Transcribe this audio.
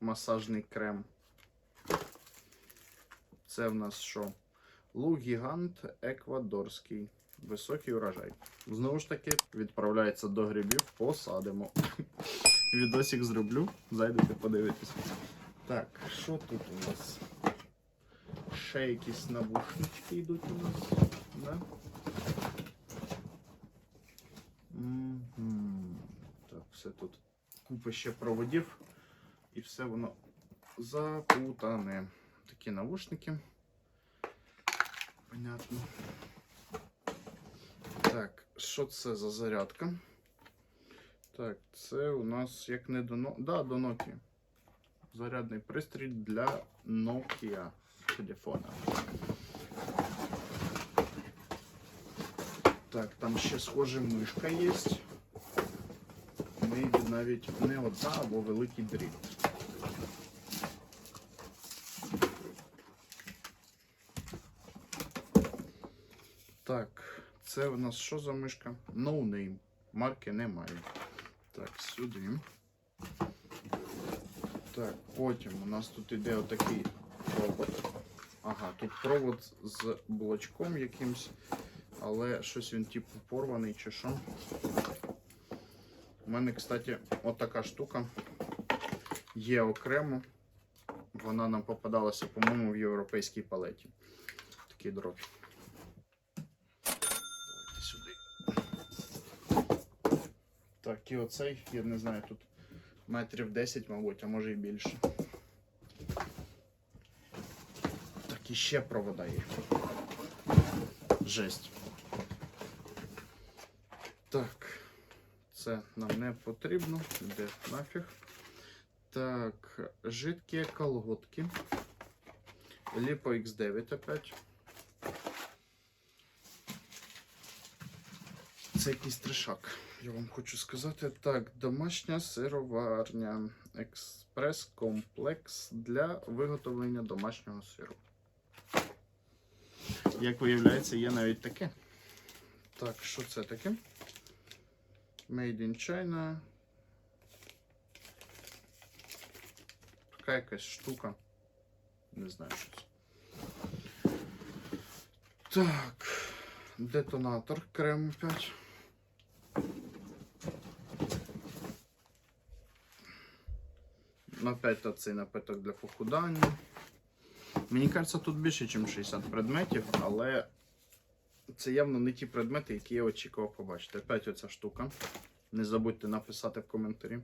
масажний крем. Це в нас що? Лук гігант еквадорський. Високий урожай. Знову ж таки, відправляється до грибів, посадимо. Відосик зроблю, зайдете подивитись. Так, що тут у нас? Ще якісь навушнички йдуть у нас. Да? Так, все тут купа ще проводів, і все воно запутане. Такі навушники. Понятно. Так, що це за зарядка? Так, це у нас як не до Nokia. Да, до Nokia. Зарядний пристрій для Nokia телефона. Так, там ще схоже мишка є. Ми навіть не одна або великий дріт. Так, це у нас що за мишка? No name. Марки немає. Так, сюди. Так, потім у нас тут іде отакий провод. Ага, тут провод з блочком якимсь, але щось він типу порваний чи що. У мене, кстати, отака штука є окремо. Вона нам попадалася, по-моєму, в європейській палеті. Такий дроб. Давайте сюди. Так, оцей, я не знаю, тут метрів 10, мабуть, а може і більше. Так, і ще провода є. Жесть. Так, це нам не потрібно. Де нафіг. Так, жидкі колготки. Ліпо X9 опять. Це якийсь трешак, я вам хочу сказати. Так, домашня сироварня. Експрес-комплекс для виготовлення домашнього сиру. Як виявляється, є навіть таке. Так, що це таке? Made in China. Така якась штука. Не знаю, що це. Так. Детонатор крем 5. Опять цей напиток для похудання. Мені кажеться, тут більше, ніж 60 предметів, але це явно не ті предмети, які я очікував побачити. Опять оця штука. Не забудьте написати в коментарі.